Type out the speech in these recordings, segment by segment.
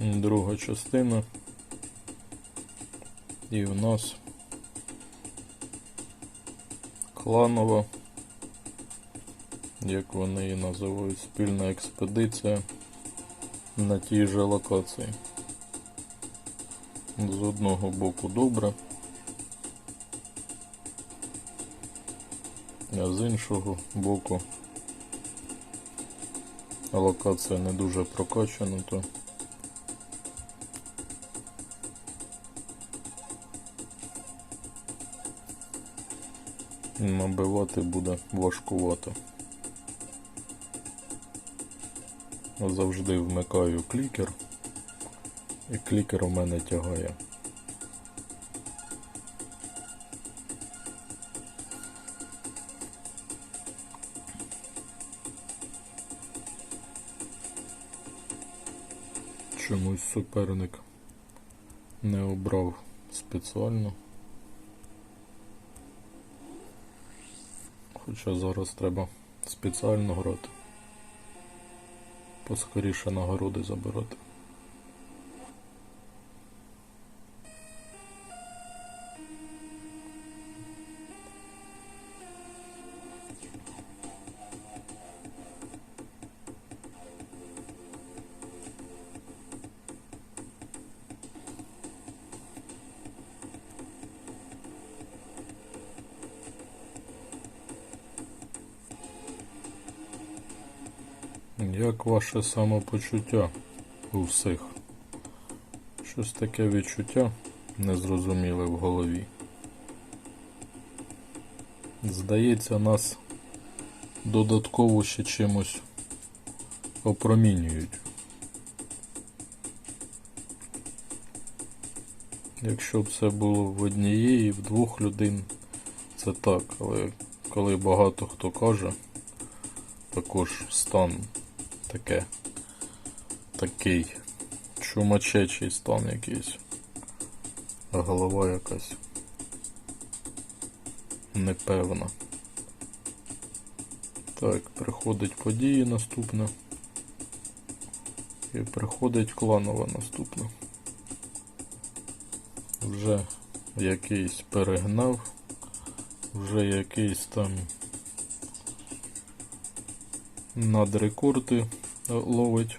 Друга частина. І в нас кланова, як вони її називають, спільна експедиція на тій же локації. З одного боку добре, а з іншого боку локація не дуже прокачана, то набивати буде важкувато. Завжди вмикаю клікер, і клікер у мене тягає. Чомусь суперник не обрав спеціально. Хоча зараз треба спеціально грати. Поскоріше нагороди забирати. Ваше самопочуття у всіх? Щось таке відчуття незрозуміле в голові. Здається, нас додатково ще чимось опромінюють. Якщо б це було в однієї, в двох людей, це так, але коли багато хто каже, також стан таке. Такий чумачечий стан якийсь. Голова якась непевна. Так, приходить події наступне. І приходить кланова наступне. Вже якийсь перегнав, вже якийсь там надрекорди ловить.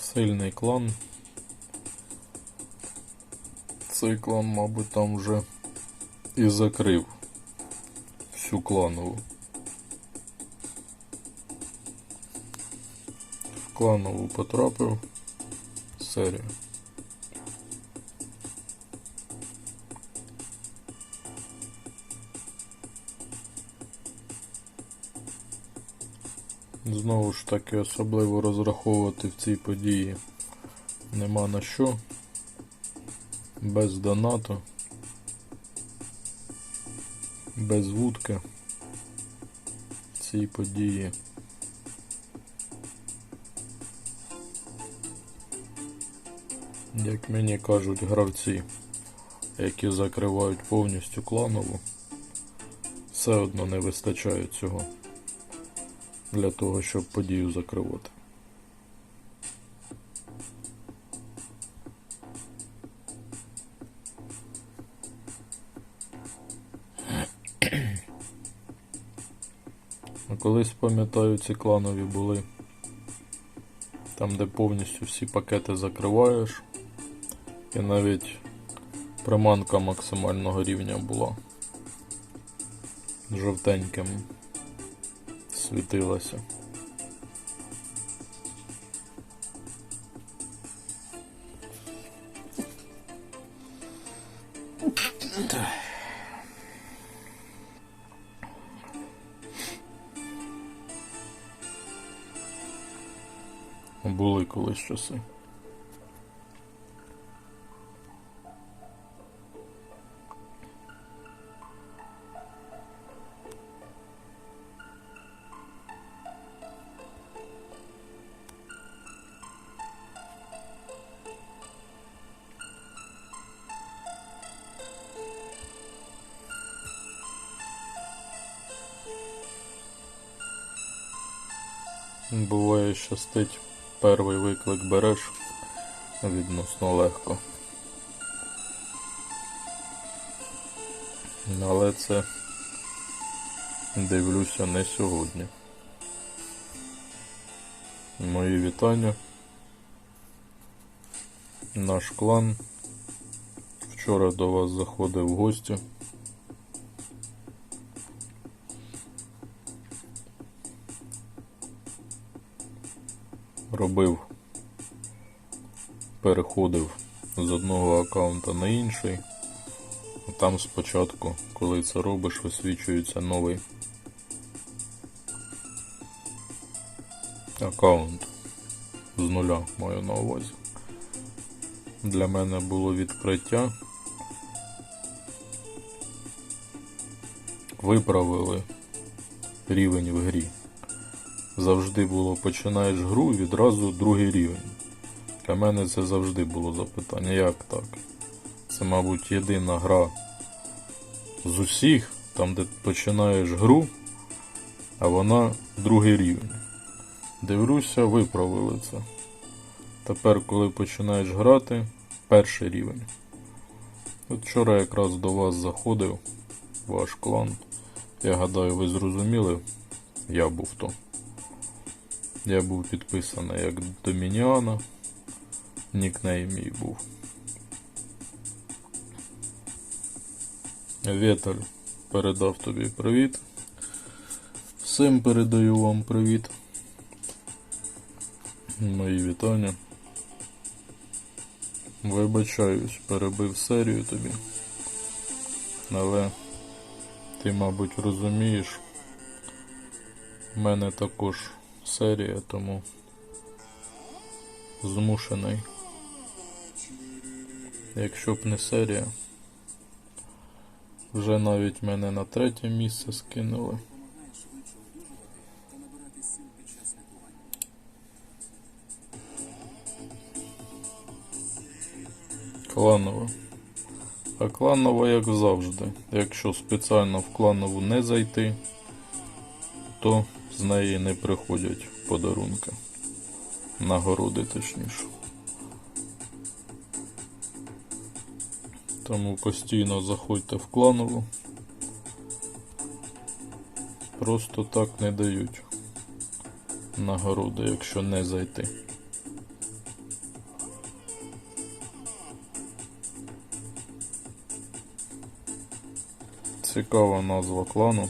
Сильний клан. Цей клан, мабуть, там вже і закрив всю кланову. В кланову потрапив серію. Знову ж таки особливо розраховувати в цій події нема на що. Без донату, без вудки цій події. Як мені кажуть гравці, які закривають повністю кланову, все одно не вистачає цього для того, щоб подію закривати. Колись пам'ятаю, ці кланові були. Там, де повністю всі пакети закриваєш, і навіть приманка максимального рівня була жовтеньким світилася. Були колись часи. Щастить, перший виклик береш, відносно легко. Але це дивлюся не сьогодні. Мої вітання. Наш клан вчора до вас заходив в гості. Робив, переходив з одного аккаунта на інший. Там спочатку, коли це робиш, висвічується новий аккаунт з нуля маю на увазі. Для мене було відкриття. Виправили рівень в грі. Завжди було починаєш гру і відразу другий рівень. Для мене це завжди було запитання, як так? Це, мабуть, єдина гра з усіх, там, де починаєш гру, а вона другий рівень. Дивлюся, виправили це. Тепер, коли починаєш грати, перший рівень. От вчора якраз до вас заходив ваш клан. Я гадаю, ви зрозуміли, я був то. Я був підписаний як Домініана. Нікнейм мій був. Віталь передав тобі привіт. Всім передаю вам привіт. Мої вітання. Вибачаюсь, перебив серію тобі. Але ти, мабуть, розумієш, в мене також серія, тому змушений. Якщо б не серія, вже навіть мене на третє місце скинули. Кланово. А кланово, як завжди. Якщо спеціально в кланову не зайти, то з неї не приходять подарунки. Нагороди точніше. Тому постійно заходьте в кланову. Просто так не дають нагороди, якщо не зайти. Цікава назва клану.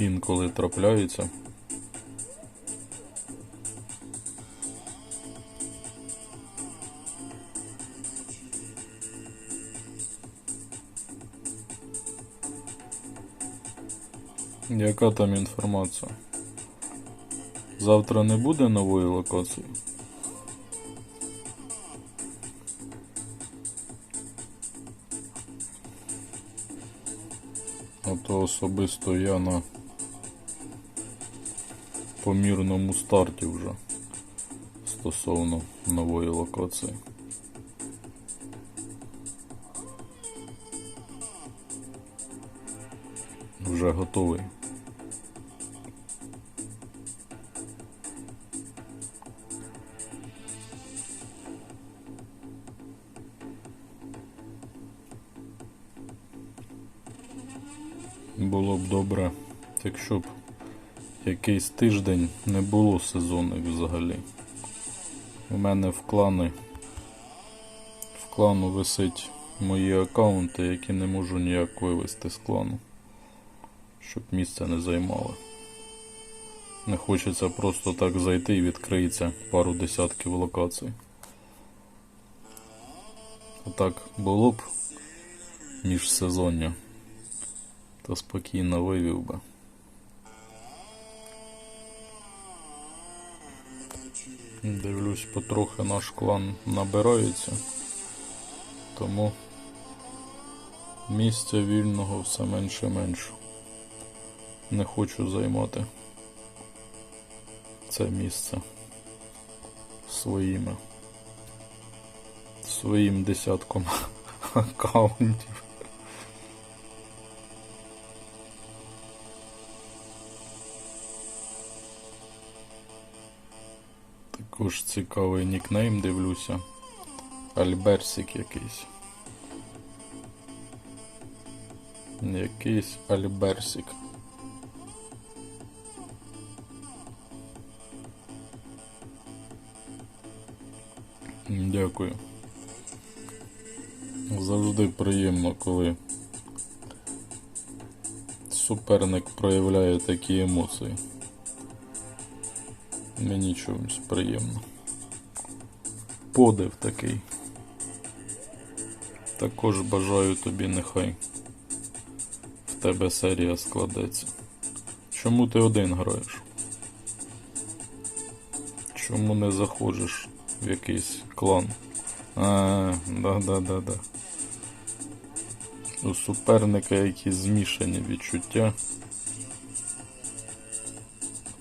Інколи трапляється. Яка там інформація? Завтра не буде нової локації? А то особисто я на помірному старті вже стосовно нової локації. Вже готовий. Було б добре, якщо б якийсь тиждень не було сезонних взагалі. У мене в клани в клану висить мої аккаунти, які не можу ніяк вивести з клану, щоб місце не займали. Не хочеться просто так зайти і відкриється пару десятків локацій. А так було б міжсезоння, то спокійно вивів би. Дивлюсь, потрохи наш клан набирається, тому місця вільного все менше і менше. Не хочу займати це місце своїми своїм десятком аккаунтів. Також цікавий нікнейм дивлюся. Альберсик якийсь. Якийсь Альберсик. Дякую. Завжди приємно, коли суперник проявляє такі емоції. Мені чомусь приємно. Подив такий. Також бажаю тобі, нехай в тебе серія складеться. Чому ти один граєш? Чому не заходиш в якийсь клан? А, да-да-да-да. У суперника якісь змішані відчуття.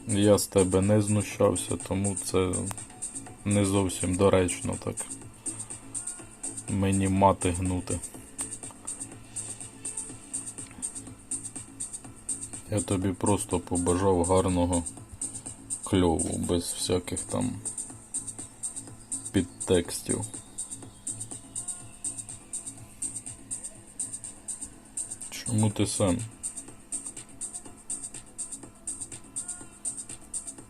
Я з тебе не знущався, тому це не зовсім доречно так. Мені мати гнути. Я тобі просто побажав гарного кльову, без всяких там підтекстів. Чому ти сам?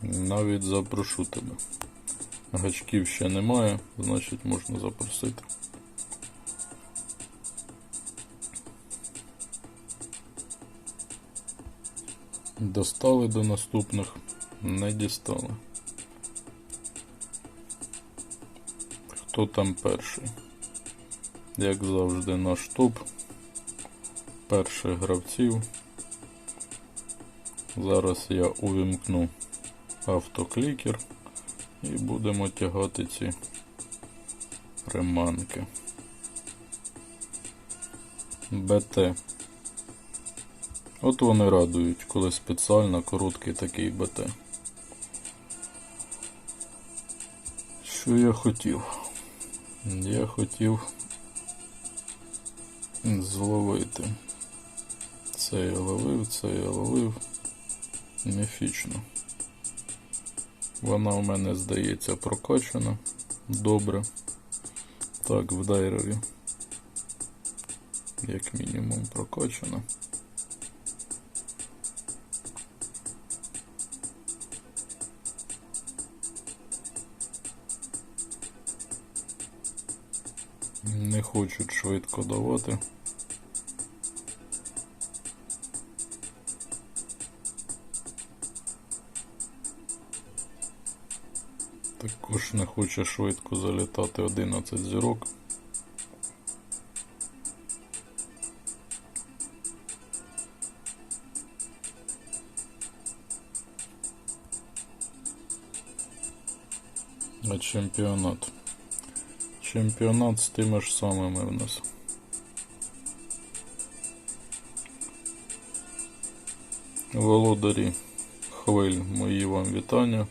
Навіть запрошу тебе. Гачків ще немає, значить можна запросити. Достали до наступних, не дістали. Хто там перший? Як завжди, наш топ перших гравців. Зараз я увімкну автоклікер і будемо тягати ці приманки. БТ. От вони радують, коли спеціально короткий такий БТ. Що я хотів? Я хотів зловити. Це я ловив, це я ловив. Міфічно. Вона у мене, здається, прокачана. Добре. Так, в дайрері. Як мінімум прокачана. Не хочуть швидко давати. Також не хоче швидко залітати 11 зірок. А чемпіонат. Чемпіонат з тими ж самими в нас. Володарі хвиль, мої вам вітання.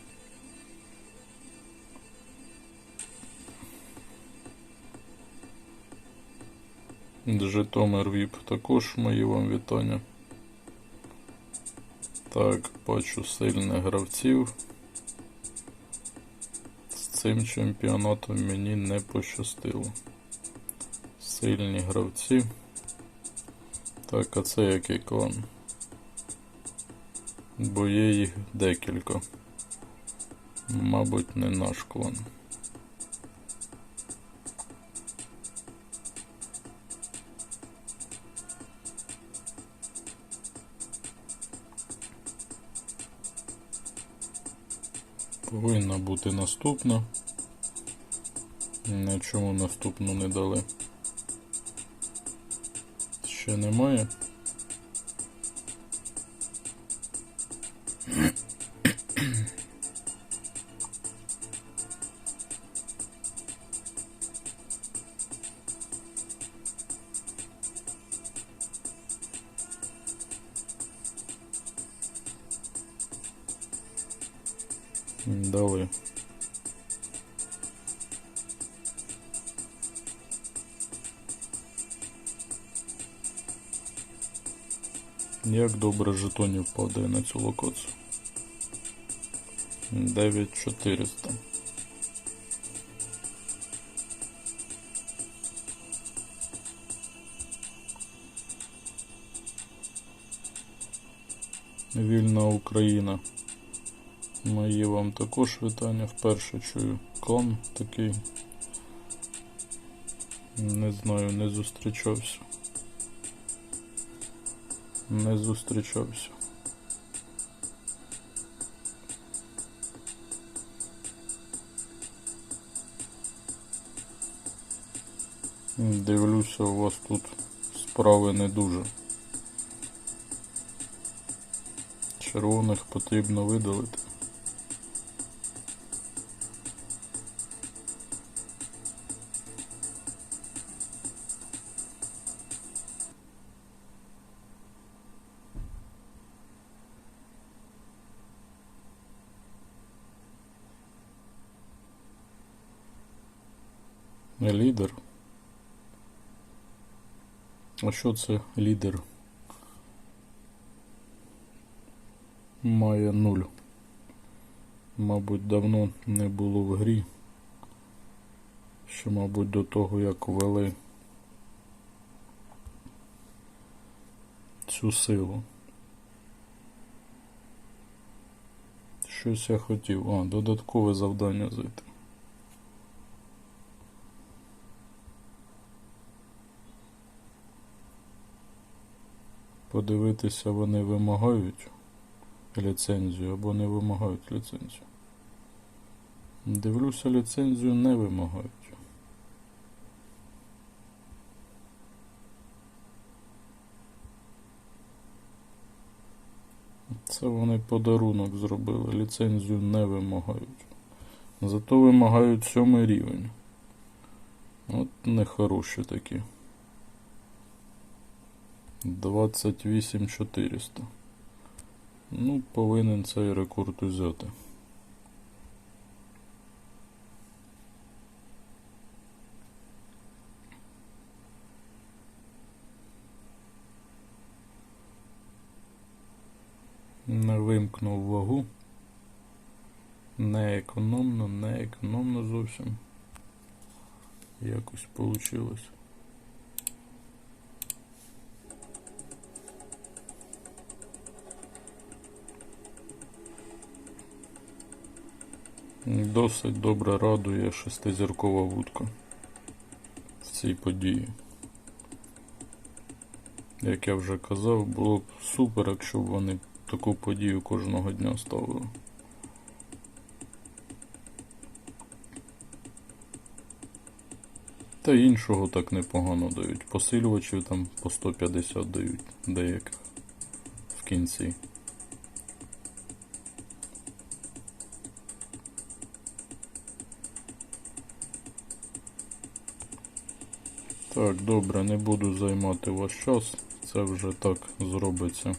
Житомир ВІП також мої вам вітання. Так, бачу сильних гравців. З цим чемпіонатом мені не пощастило. Сильні гравці. Так, а це який клан? Бо є їх декілька. Мабуть, не наш клан. Повинна бути наступна. На чому наступну не дали? Ще немає. як добре жетонів падає на цю локацію. 9400. Вільна Україна. Мої вам також вітання. Вперше чую клан такий. Не знаю, не зустрічався. Не зустрічався. Дивлюся, у вас тут справи не дуже. Червоних потрібно видалити. Лідер. А що це лідер? Має нуль. Мабуть, давно не було в грі. Ще, мабуть, до того, як ввели цю силу. Щось я хотів. А, додаткове завдання зайти. Подивитися, вони вимагають ліцензію або не вимагають ліцензію. Дивлюся, ліцензію не вимагають. Це вони подарунок зробили, ліцензію не вимагають. Зато вимагають сьомий рівень. От нехороші такі. 28 400. Ну, повинен цей рекорд узяти. Не вимкнув вагу. Не економно, не економно зовсім. Якось получилось. Досить добре радує шестизіркова вудка в цій події. Як я вже казав, було б супер, якщо б вони таку подію кожного дня ставили. Та іншого так непогано дають. Посилювачів там по 150 дають деяких в кінці. Так, добре, не буду займати ваш час. Це вже так зробиться,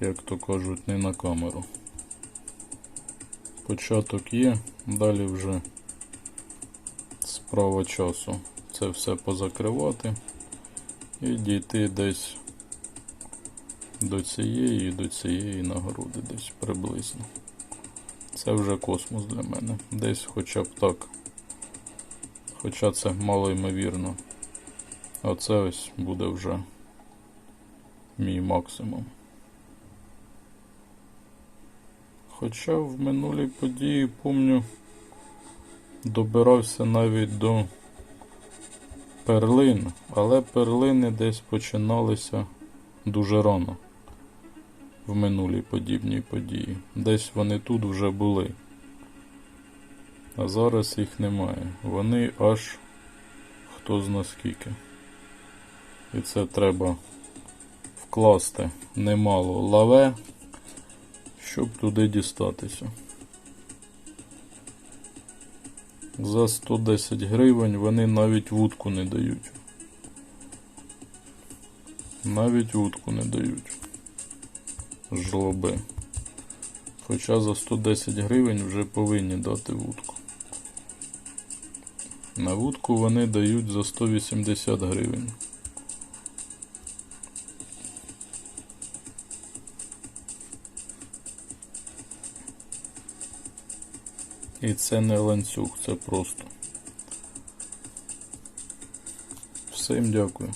як то кажуть, не на камеру. Початок є, далі вже справа часу. Це все позакривати і дійти десь до цієї і до цієї нагороди, десь приблизно. Це вже космос для мене. Десь хоча б так. Хоча це мало ймовірно. А це ось буде вже мій максимум. Хоча в минулій події, помню, добирався навіть до перлин, але перлини десь починалися дуже рано в минулій подібній події. Десь вони тут вже були. А зараз їх немає. Вони аж хто зна скільки. І це треба вкласти немало лаве, щоб туди дістатися. За 110 гривень вони навіть вудку не дають. Навіть вудку не дають. Жлоби. Хоча за 110 гривень вже повинні дати вудку. На вудку вони дають за 180 гривень. І це не ланцюг, це просто. Всім дякую.